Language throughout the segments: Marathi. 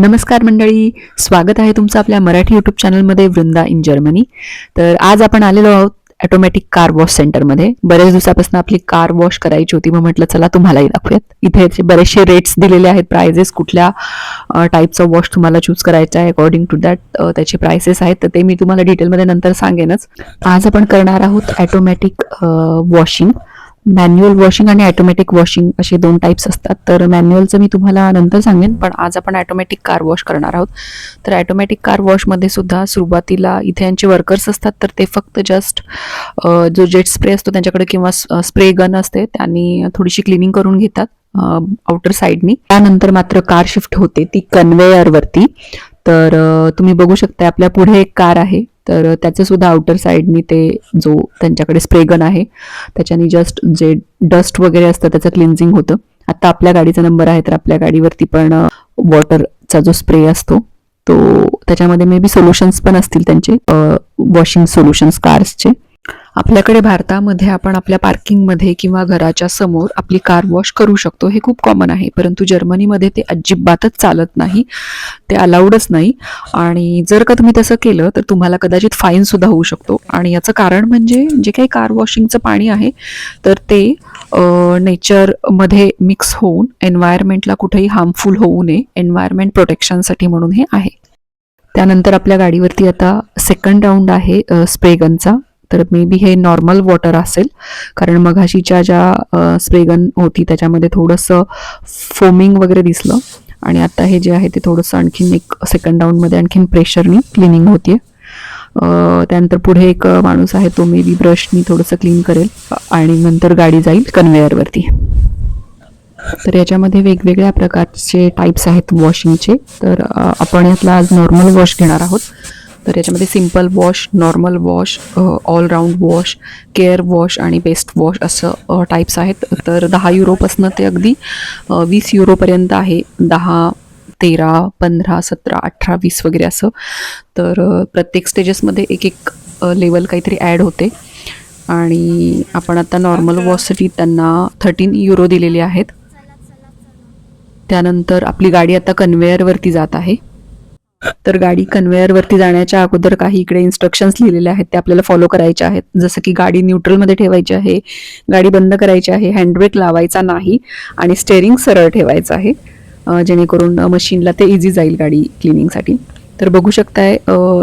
नमस्कार मंडळी स्वागत आहे तुमचं आपल्या मराठी यूट्यूब चॅनलमध्ये वृंदा इन जर्मनी. तर आज आपण आलेलो आहोत ऑटोमॅटिक कार वॉश सेंटरमध्ये बऱ्याच दिवसापासून आपली कार वॉश करायची होती मग म्हटलं चला तुम्हालाही दाखवूयात. इथे बरेचसे रेट्स दिलेले आहेत प्रायझेस कुठल्या टाईपचा वॉश तुम्हाला चूज करायचा आहे अकॉर्डिंग टू दॅट त्याचे प्रायसेस आहेत. तर ते मी तुम्हाला डिटेलमध्ये नंतर सांगेनच. आज आपण करणार आहोत ॲटोमॅटिक वॉशिंग मॅन्युअल वॉशिंग आणि ऑटोमॅटिक वॉशिंग असे दोन टाईप्स असतात. तर मॅन्युअलचं मी तुम्हाला नंतर सांगेन पण आज आपण ऑटोमॅटिक कार वॉश करणार आहोत. तर ऑटोमॅटिक कार वॉशमध्ये सुद्धा सुरुवातीला इथे यांचे वर्कर्स असतात तर ते फक्त जस्ट जो जेट स्प्रे असतो त्यांच्याकडे किंवा स्प्रे गन असते त्यांनी थोडीशी क्लिनिंग करून घेतात आउटर साईडनी त्यानंतर मात्र कार शिफ्ट होते ती कन्वेयरवरती तर तुम्ही बघू शकता आपल्या पुढे एक कार आहे. तर त्याचं सुद्धा आउटर साईडनी ते जो त्यांच्याकडे स्प्रेगन आहे त्याच्याने जस्ट जे डस्ट वगैरे असतं त्याचं क्लिन्झिंग होतं. आता आपल्या गाडीचा नंबर आहे तर आपल्या गाडीवरती पण वॉटरचा जो स्प्रे असतो तो त्याच्यामध्ये मे बी सोल्युशन्स पण असतील त्यांचे वॉशिंग सोल्युशन्स कार्सचे आपल्याकडे भारतामध्ये आपण आपल्या पार्किंगमध्ये किंवा घराच्या समोर आपली कार वॉश करू शकतो. हे खूप कॉमन आहे. परंतु जर्मनीमध्ये ते अजिबातच चालत नाही. ते अलाउडच नाही. आणि जर का तुम्ही तसं केलं तर तुम्हाला कदाचित फाईन सुद्धा होऊ शकतो. आणि याचं कारण म्हणजे जे काही कार वॉशिंगचं पाणी आहे तर ते नेचरमध्ये मिक्स होऊन एन्व्हायरमेंटला कुठेही हार्मफुल होऊ नये. एन्व्हायरमेंट प्रोटेक्शनसाठी म्हणून हे आहे. त्यानंतर आपल्या गाडीवरती आता सेकंड राऊंड आहे स्प्रे गनचा तर मे बी हे नॉर्मल वॉटर असेल. कारण मघाशीच्या ज्या स्प्रेगन होती त्याच्यामध्ये थोडंसं फोमिंग वगैरे दिसलं. आणि आता हे जे आहे ते थोडंसं आणखीन एक सेकंड राऊंडमध्ये आणखीन प्रेशरनी क्लिनिंग होतीये. त्यानंतर पुढे एक माणूस आहे तो मे बी ब्रशनी थोडंसं क्लीन करेल. आणि नंतर गाडी जाईल कन्व्हेअरवरती तर याच्यामध्ये वेगवेगळ्या प्रकारचे टाईप्स आहेत वॉशिंगचे तर आपण यातला आज नॉर्मल वॉश घेणार आहोत. तर याच्यामध्ये simple wash normal wash all round wash care wash आणि बेस्ट वॉश असं टाईप्स आहेत. तर दहा युरोपासनं ते अगदी वीस युरोपर्यंत आहे. दहा तेरा पंधरा सतरा अठरा वीस वगैरे असं. तर प्रत्येक स्टेजेसमध्ये एक एक लेवल काहीतरी ॲड होते. आणि आपण आता नॉर्मल वॉशसाठी त्यांना थर्टीन युरो दिलेले आहेत. त्यानंतर आपली गाडी आता कन्वेअरवरती जात आहे. तर गाडी कन्वेअरवरती जाण्याच्या अगोदर काही इकडे इन्स्ट्रक्शन्स लिहिलेले आहेत ते आपल्याला फॉलो करायचे आहेत. जसं की गाडी न्यूट्रलमध्ये ठेवायची आहे गाडी बंद करायची आहे हँडब्रेक लावायचा नाही आणि स्टेअरिंग सरळ ठेवायचं आहे जेणेकरून मशीनला ते इझी जाईल गाडी क्लिनिंगसाठी तर बघू शकताय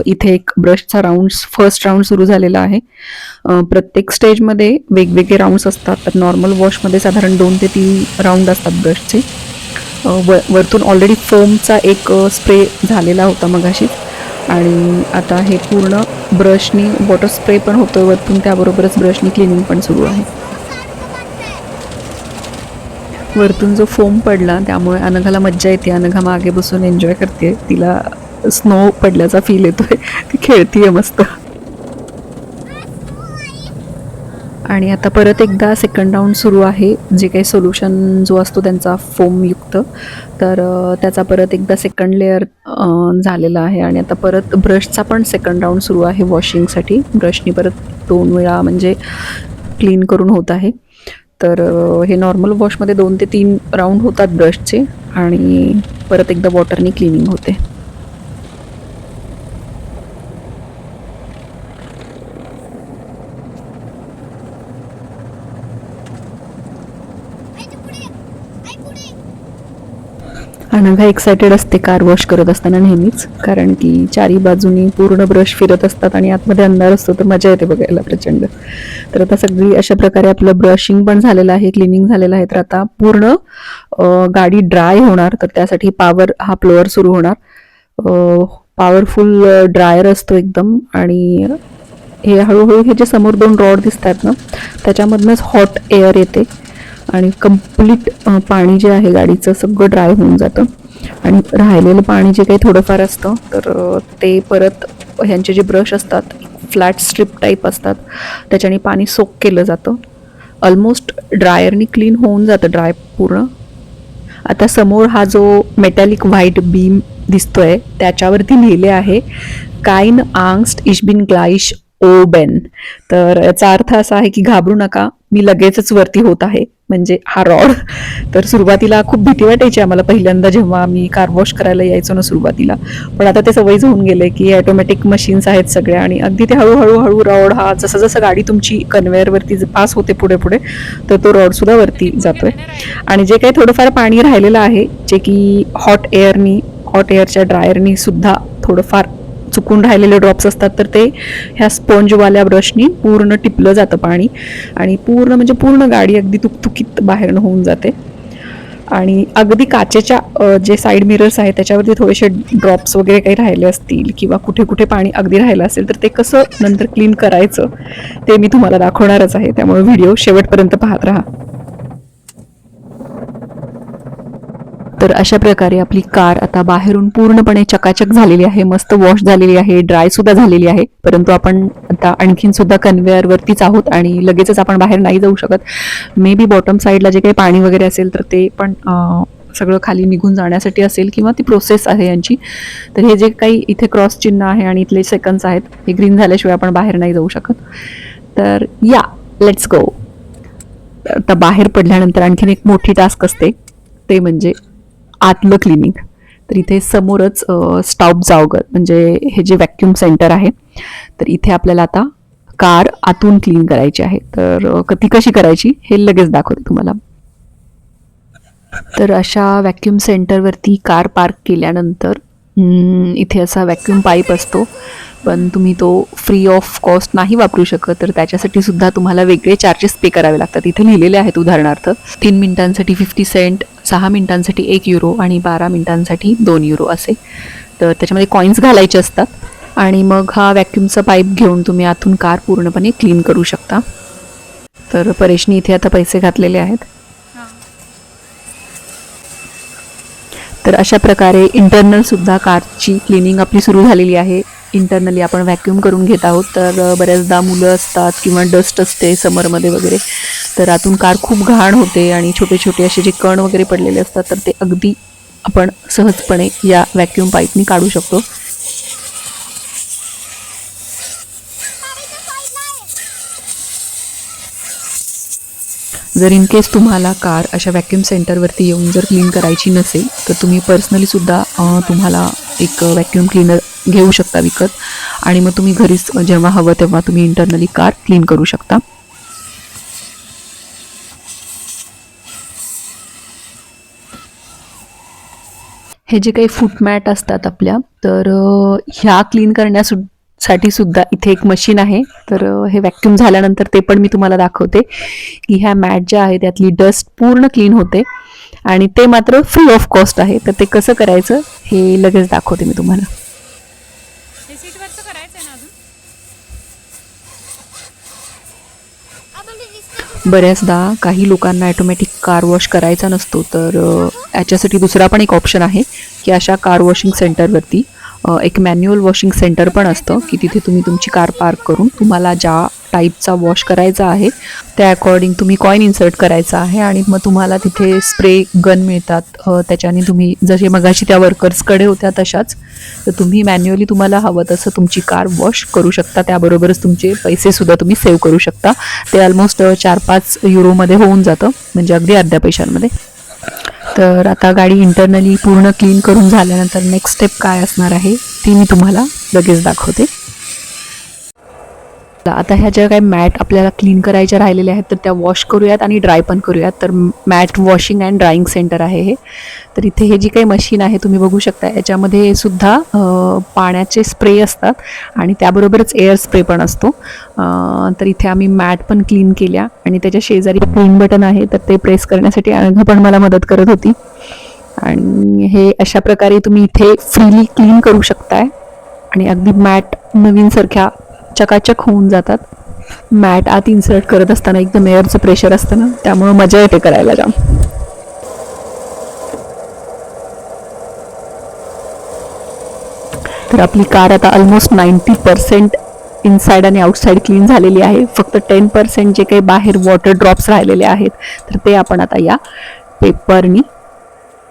इथे एक ब्रशचा राऊंड फर्स्ट राऊंड सुरू झालेला आहे. प्रत्येक स्टेजमध्ये वेगवेगळे राऊंड्स असतात. तर नॉर्मल वॉशमध्ये साधारण दोन ते तीन राऊंड असतात ब्रशचे व वरतून ऑलरेडी फोमचा एक स्प्रे झालेला होता मगाशी आणि आता हे पूर्ण ब्रशनी वॉटर स्प्रे पण होतोय वरतून त्याबरोबरच ब्रशनी क्लिनिंग पण सुरू आहे. वरतून जो फोम पडला त्यामुळे अनघाला मज्जा येते. अनघा मागे बसून एन्जॉय करते. तिला स्नो पडल्याचा फील येतोय. ती खेळतीये मस्त. आणि आता परत एकदा सेकंड राऊंड सुरू आहे. जे काही सोल्युशन जो असतो त्यांचा फोमयुक्त तर त्याचा परत एकदा सेकंड लेअर झालेला आहे. आणि आता परत ब्रशचा पण सेकंड राऊंड सुरू आहे वॉशिंगसाठी ब्रशनी परत दोन वेळा म्हणजे क्लीन करून होत आहे. तर हे नॉर्मल वॉशमध्ये दोन ते तीन राऊंड होतात ब्रशचे आणि परत एकदा वॉटरनी क्लिनिंग होते. अनघा एक्सायटेड असते कार वॉश करत असताना नेहमीच. कारण की चारी बाजूनी पूर्ण ब्रश फिरत असतात आणि आतमध्ये अंधार असतो तर मजा येते बघायला प्रचंड. तर आता सगळी अशा प्रकारे आपलं ब्रशिंग पण झालेलं आहे क्लिनिंग झालेलं आहे. तर आता पूर्ण गाडी ड्राय होणार तर त्यासाठी पॉवर हा फ्लोअर सुरू होणार. पॉवरफुल ड्रायर असतो एकदम. आणि हे हळूहळू हे जे समोर दोन रॉड दिसत आहेत ना त्याच्यामधनंच हॉट एअर येते. आणि कंप्लीट पाणी जे आहे गाडीचं सगळं ड्राय होऊन जातं. आणि राहिलेलं पाणी जे काही थोडंफार असतं तर ते परत ह्यांचे जे ब्रश असतात फ्लॅट स्ट्रिप टाईप असतात त्याच्याने पाणी सोक केलं जातं. ऑलमोस्ट ड्रायरनी क्लीन होऊन जातं ड्राय पूर्ण. आता समोर हा जो मेटॅलिक व्हाईट बीम दिसतोय त्याच्यावरती लिहिले आहे काइन आंगस्ट इश बिन ग्लाइश ओबेन तर याचा अर्थ असा आहे की घाबरू नका मी लगेचच वरती होत आहे. म्हणजे हा रॉड. तर सुरुवातीला खूप भीती वाटायची आम्हाला. पहिल्यांदा जेव्हा आम्ही कार वॉश करायला यायचो ना सुरुवातीला. पण आता ते सवयच होऊन गेले की ऑटोमॅटिक मशीन्स आहेत सगळ्या आणि अगदी ते हळूहळू हळू रॉड हा जसं जसं गाडी तुमची कन्वेअरवरती पास होते पुढे पुढे तर तो रॉड सुद्धा वरती जातोय. आणि जे काही थोडंफार पाणी राहिलेलं आहे जे की हॉट एअरनी हॉट एअरच्या ड्रायरनी सुद्धा थोडंफार चुकून राहिलेले ड्रॉप्स असतात तर ते ह्या स्पॉन्जवाल्या ब्रशनी पूर्ण टिपलं जातं पाणी. आणि पूर्ण म्हणजे पूर्ण गाडी अगदी तुकतुकीत बाहेरनं होऊन जाते. आणि अगदी काचेच्या जे साईड मिरर्स आहेत त्याच्यावरती थोडेसे ड्रॉप्स वगैरे काही राहिले असतील किंवा कुठे कुठे पाणी अगदी राहिलं असेल तर ते कसं नंतर क्लीन करायचं ते मी तुम्हाला दाखवणारच आहे. त्यामुळे व्हिडिओ शेवटपर्यंत पाहत राहा. तर अशा प्रकारे आपली कार आता बाहेरून पूर्णपणे चकाचक झालेली आहे मस्त वॉश झालेली आहे ड्राय सुद्धा झालेली आहे. परंतु आपण आता आणखीन सुद्धा कन्वेअर वरतीच आहोत आणि लगेचच आपण बाहेर नाही जाऊ शकत. मे बी बॉटम साईडला जे काही पाणी वगैरे असेल तर ते पण सगळं खाली निघून जाण्यासाठी असेल किंवा ती प्रोसेस आहे यांची. तर हे जे काही इथे क्रॉस चिन्ह आहे आणि इथले सेकंड्स आहेत हे ग्रीन झाल्याशिवाय आपण बाहेर नाही जाऊ शकत. तर या लेट्स गो आता बाहेर पडल्यानंतर आणखीन एक मोठी टास्क असते. ते म्हणजे आतलं क्लिनिक. तर इथे समोरच स्टॉप जावगर म्हणजे हे जे व्हॅक्यूम सेंटर आहे तर इथे आपल्याला आता कार आतून क्लीन करायची आहे. तर ती कशी करायची हे लगेच दाखवते तुम्हाला. तर अशा व्हॅक्यूम सेंटरवरती कार पार्क केल्यानंतर इथे असा व्हॅक्युम पाईप असतो. पण तुम्ही तो फ्री ऑफ कॉस्ट नाही वापरू शकत तर त्याच्यासाठी सुद्धा तुम्हाला वेगळे चार्जेस पे करावे लागतात. इथे लिहिलेले आहेत उदाहरणार्थ तीन मिनिटांसाठी फिफ्टी सेंट सहा मिनिटांसाठी एक युरो आणि बारा मिनिटांसाठी दोन युरो असे. तर त्याच्यामध्ये कॉईन्स घालायचे असतात आणि मग हा व्हॅक्यूमचा पाईप घेऊन तुम्ही आतून कार पूर्णपणे क्लीन करू शकता. तर परेशनी इथे आता पैसे घातलेले आहेत. तर अशा प्रकारे इंटरनलसुद्धा कारची क्लिनिंग आपली सुरू झालेली आहे. इंटरनली आपण व्हॅक्यूम करून घेत आहोत. तर बऱ्याचदा मुलं असतात किंवा डस्ट असते समरमध्ये वगैरे. तर आतून कार खूप घाण होते आणि छोटे छोटे असे जे कण वगैरे पडलेले असतात तर ते अगदी आपण सहजपणे या व्हॅक्यूम पाईपनी काढू शकतो. जर इन केस तुम्हाला कार अशा वॅक्युम सेंटरवरती येऊन जर क्लीन करायची नसेल तर तुम्ही पर्सनलीसुद्धा तुम्हाला एक वॅक्युम क्लीनर घेऊ शकता विकत. आणि मग तुम्ही घरीच जेव्हा हवं तेव्हा तुम्ही इंटरनली कार क्लीन करू शकता. हे जे काही फुटमॅट असतात आपल्या तर ह्या क्लीन करण्यासुद्धा साठी सुद्धा इथे एक मशीन आहे. तर हे व्हॅक्यूम झाल्यानंतर ते पण मी तुम्हाला दाखवते. की ह्या मॅट ज्या आहेत त्यातली डस्ट पूर्ण क्लीन होते. आणि ते मात्र फ्री ऑफ कॉस्ट आहे. तर ते कसं करायचं हे लगेच दाखवते मी तुम्हाला. आहे बऱ्याचदा काही लोकांना ऑटोमॅटिक कार वॉश करायचा नसतो. तर याच्यासाठी दुसरा पण एक ऑप्शन आहे की अशा कार वॉशिंग सेंटरवरती एक मॅन्युअल वॉशिंग सेंटर पण असतं की तिथे तुम्ही तुमची कार पार्क करून तुम्हाला ज्या टाईपचा वॉश करायचा आहे त्या अकॉर्डिंग तुम्ही कॉईन इन्सर्ट करायचा आहे आणि मग तुम्हाला तिथे स्प्रे गन मिळतात. त्याच्याने तुम्ही जसे मगाशी त्या वर्कर्सकडे होत्या तशाच तर तुम्ही मॅन्युअली तुम्हाला हवं तसं तुमची कार वॉश करू शकता. त्याबरोबरच तुमचे पैसेसुद्धा तुम्ही सेव्ह करू शकता. ते ऑलमोस्ट चार पाच युरोमध्ये होऊन जातं म्हणजे अगदी अर्ध्या पैशांमध्ये. तर आता गाडी इंटरनली पूर्ण क्लीन करून झाल्यानंतर नेक्स्ट स्टेप काय असणार आहे ती मी तुम्हाला लगेच दाखवते. आता ह्या ज्या काही मॅट आपल्याला क्लीन करायच्या राहिलेल्या आहेत तर त्या वॉश करूयात आणि ड्राय पण करूयात. तर Matt washing and drying centre आहे हे. तर इथे हे जी काही मशीन आहे तुम्ही बघू शकता याच्यामध्ये सुद्धा पाण्याचे स्प्रे असतात आणि त्याबरोबरच एअर स्प्रे पण असतो. तर इथे आम्ही मॅट पण क्लीन केल्या आणि त्याच्या शेजारी क्लीन बटन आहे तर ते प्रेस करण्यासाठी अनघा पण मला मदत करत होती. आणि हे अशा प्रकारे तुम्ही इथे फ्रीली क्लीन करू शकताय. आणि अगदी मॅट नवीनसारख्या चकाचक होऊन जातात. मॅट आत इन्सर्ट करत असताना एकदम एअरचं प्रेशर असतं ना त्यामुळं मजा येते करायला जाम. तर आपली कार आता ऑलमोस्ट नाईन्टी पर्सेंट इनसाईड आणि आउटसाईड क्लीन झालेली आहे. फक्त टेन पर्सेंट जे काही बाहेर वॉटर ड्रॉप्स राहिलेले आहेत तर ते आपण आता या पेपरनी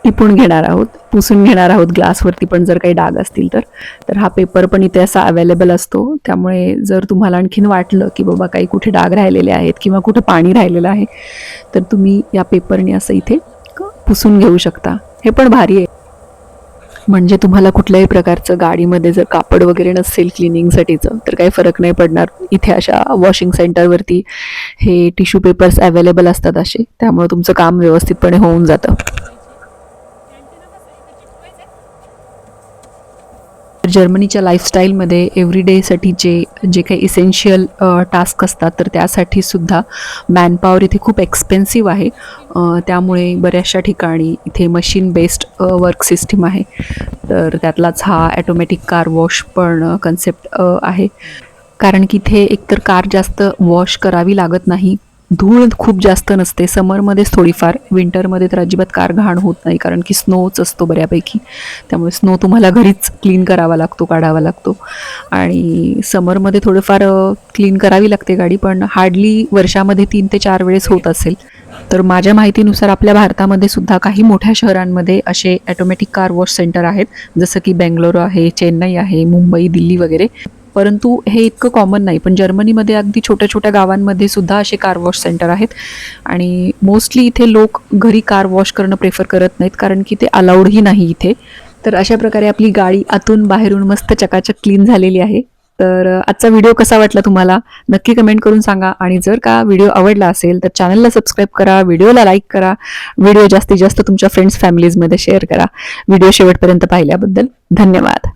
टिपून घेणार आहोत पुसून घेणार आहोत ग्लासवरती पण जर काही डाग असतील तर. तर हा पेपर पण इथे असा अवेलेबल असतो. त्यामुळे जर तुम्हाला आणखीन वाटलं की बाबा काही कुठे डाग राहिलेले आहेत किंवा कुठे पाणी राहिलेलं आहे तर तुम्ही या पेपरने असं इथे पुसून घेऊ शकता. हे पण भारी आहे. म्हणजे तुम्हाला कुठल्याही प्रकारचं गाडीमध्ये जर कापड वगैरे नसेल क्लिनिंगसाठीचं तर काही फरक नाही पडणार. इथे अशा वॉशिंग सेंटरवरती हे टिश्यू पेपर्स अवेलेबल असतात असे. त्यामुळे तुमचं काम व्यवस्थितपणे होऊन जातं. जर्मनीच्या लाईफस्टाईलमध्ये एव्हरीडेसाठीचे जे जे काही इसेन्शियल टास्क असतात तर त्यासाठी सुद्धा मॅनपावर इथे खूप एक्सपेन्सिव्ह आहे. त्यामुळे बऱ्याचशा ठिकाणी इथे मशीन बेस्ड वर्क सिस्टीम आहे. तर त्यातलाच हा ॲटोमॅटिक कार वॉश पण कन्सेप्ट आहे. कारण की इथे एकतर कार जास्त वॉश करावी लागत नाही धूळ खूप जास्त नसते. समरमध्येच थोडीफार. विंटरमध्ये तर अजिबात कार घाण होत नाही कारण की स्नोच असतो बऱ्यापैकी. त्यामुळे स्नो तुम्हाला घरीच क्लीन करावा लागतो काढावा लागतो. आणि समरमध्ये थोडंफार क्लीन करावी लागते गाडी पण हार्डली वर्षामध्ये तीन ते चार वेळेस होत असेल. तर माझ्या माहितीनुसार आपल्या भारतामध्ये सुद्धा काही मोठ्या शहरांमध्ये असे ॲटोमॅटिक कार वॉश सेंटर आहेत. जसं की बेंगलोर आहे चेन्नई आहे मुंबई दिल्ली वगैरे. परंतु हे इतकं कॉमन नाही. पण जर्मनीमध्ये अगदी छोट्या छोट्या गावांमध्ये सुद्धा असे कार वॉश सेंटर आहेत. आणि मोस्टली इथे लोक घरी कार वॉश करणं प्रेफर करत नाहीत कारण की ते अलाउडही नाही इथे. तर अशा प्रकारे आपली गाडी आतून बाहेरून मस्त चकाचक क्लीन झालेली आहे. तर आजचा व्हिडिओ कसा वाटला तुम्हाला? नक्की कमेंट करून सांगा. आणि जर का व्हिडिओ आवडला असेल तर चॅनलला सबस्क्राईब करा व्हिडिओला लाईक करा. व्हिडिओ जास्तीत जास्त तुमच्या फ्रेंड्स फॅमिलीजमध्ये शेअर करा. व्हिडिओ शेवटपर्यंत पाहिल्याबद्दल धन्यवाद.